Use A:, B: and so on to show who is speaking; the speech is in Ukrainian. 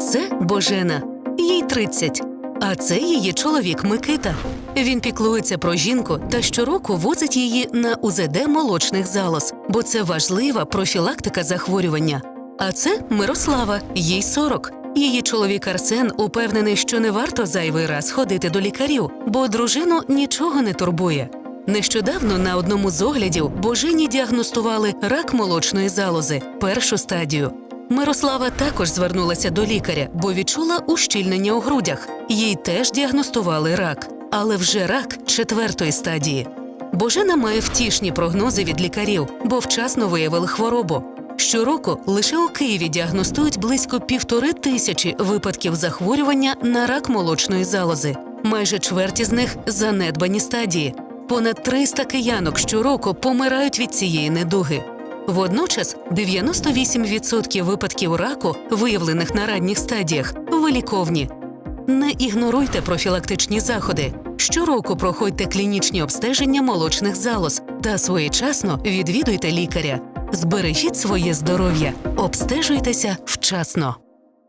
A: Це Божена, їй 30. А це її чоловік Микита. Він піклується про жінку та щороку возить її на УЗД молочних залоз, бо це важлива профілактика захворювання. А це Мирослава, їй 40. Її чоловік Арсен упевнений, що не варто зайвий раз ходити до лікарів, бо дружину нічого не турбує. Нещодавно на одному з оглядів Божині діагностували рак молочної залози, першу стадію. Мирослава також звернулася до лікаря, бо відчула ущільнення у грудях. Їй теж діагностували рак, але вже рак четвертої стадії. Божена має втішні прогнози від лікарів, бо вчасно виявили хворобу. Щороку лише у Києві діагностують близько півтори тисячі випадків захворювання на рак молочної залози. Майже чверть із них занедбані стадії. Понад 300 киянок щороку помирають від цієї недуги. Водночас 98% випадків раку, виявлених на ранніх стадіях, виліковні. Не ігноруйте профілактичні заходи. Щороку проходьте клінічні обстеження молочних залоз та своєчасно відвідуйте лікаря. Збережіть своє здоров'я, обстежуйтеся вчасно.